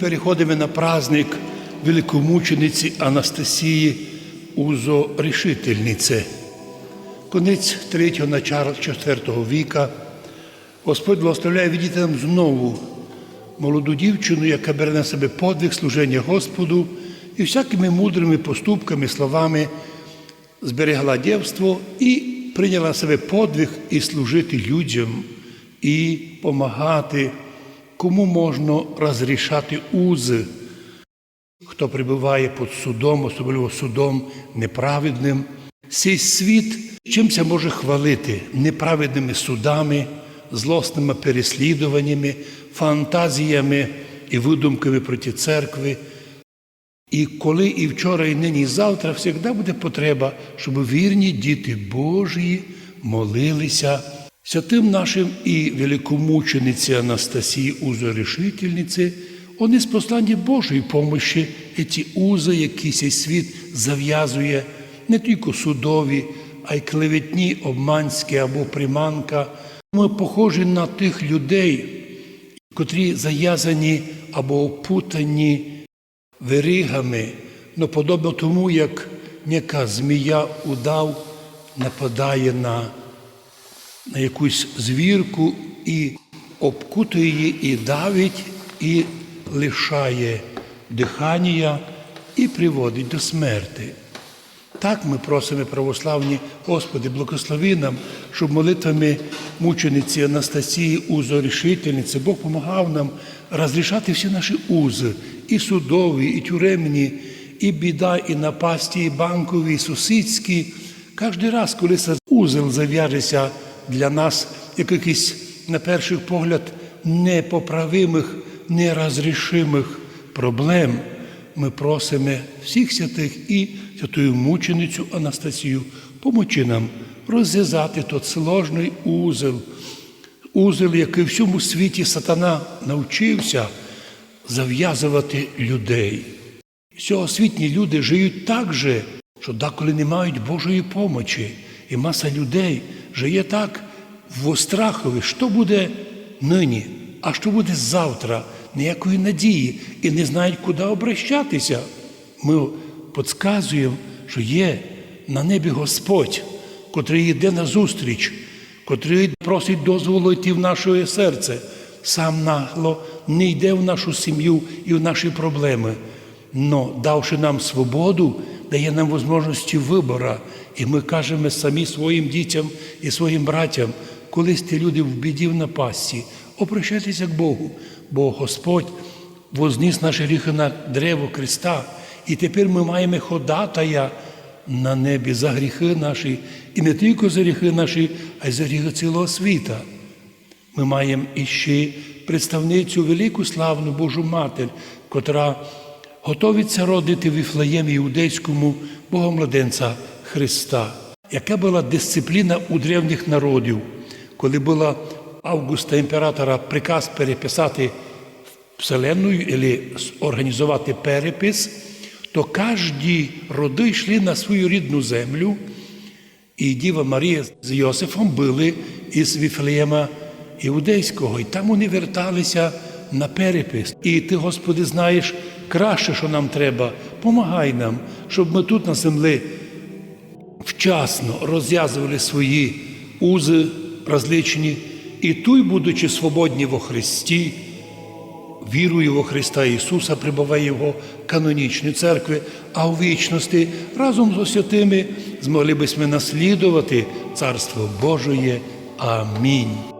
Переходимо на праздник великомучениці Анастасії Узорішительниці. Конець 3-го, начало 4 віка. Господь благословляє відійти нам знову молоду дівчину, яка бере на себе подвиг служення Господу і всякими мудрими поступками, словами зберегла дівство і прийняла на себе подвиг і служити людям, і помагати, кому можна розрішати узи, хто перебуває під судом, особливо судом неправедним. Цей світ чимся може хвалити неправедними судами, злосними переслідуваннями, фантазіями і видумками проти церкви. І коли і вчора, і нині, і завтра завжди буде потреба, щоб вірні діти Божії молилися святим нашим і великомучениці Анастасії Узорішительниці, вони з послання Божої помощі, і ці узи, які цей світ зав'язує не тільки судові, а й клеветні, обманські або приманка. Ми похожі на тих людей, котрі зав'язані або опутані веригами, но подобно тому, як яка змія удав нападає на, на якусь звірку і обкутує її, і давить, і лишає дихання і приводить до смерти. Так ми просимо православні, Господи, благослови нам, щоб молитвами мучениці Анастасії Узорішительниці Бог допомагав нам розрішати всі наші узи, і судові, і тюремні, і біда, і напасті, і банкові, і сусідські. Кожен раз, коли узел зав'яжеться для нас, як якийсь, на перший погляд, непоправимих, нерозрішимих проблем, ми просимо всіх святих і святую мученицю Анастасію, помочи нам розв'язати тот сложний узел, узел, який в всьому світі сатана навчився зав'язувати людей. Сьогосвітні люди живуть так же, що деколи не мають Божої помочі. І маса людей живе так в страхові, що буде нині, а що буде завтра, ніякої надії і не знають, куди обращатися. Ми підказуємо, що є на небі Господь, котрий йде на зустріч, котрий просить дозволу йти в наше серце, сам нагло не йде в нашу сім'ю і в наші проблеми. Но давши нам свободу, дає нам можливості вибору. І ми кажемо самі своїм дітям і своїм братям, колись ті люди в біді в напасті, обращайтеся к Богу, бо Господь возніс наші гріхи на древо Христа, і тепер ми маємо ходатая на небі за гріхи наші, і не тільки за гріхи наші, а й за гріхи цілого світа. Ми маємо іще представницю велику славну Божу Матір, котра готовиться родити в Іфлеємі іудейському Богомладенця Христа. Яка була дисципліна у древніх народів, коли була Августа імператора приказ переписати Вселенную або організувати перепис, то кожні роди йшли на свою рідну землю, і Діва Марія з Йосифом були із Віфлеєма Іудейського, і там вони верталися на перепис. І ти, Господи, знаєш краще, що нам треба. Помагай нам, щоб ми тут на землі вчасно розв'язували свої узи розличні, і тут, будучи свободні во Христі, вірую во Христа Ісуса, прибуває Його канонічної церкви, а у вічності разом з святими змогли б ми наслідувати Царство Божоє. Амінь.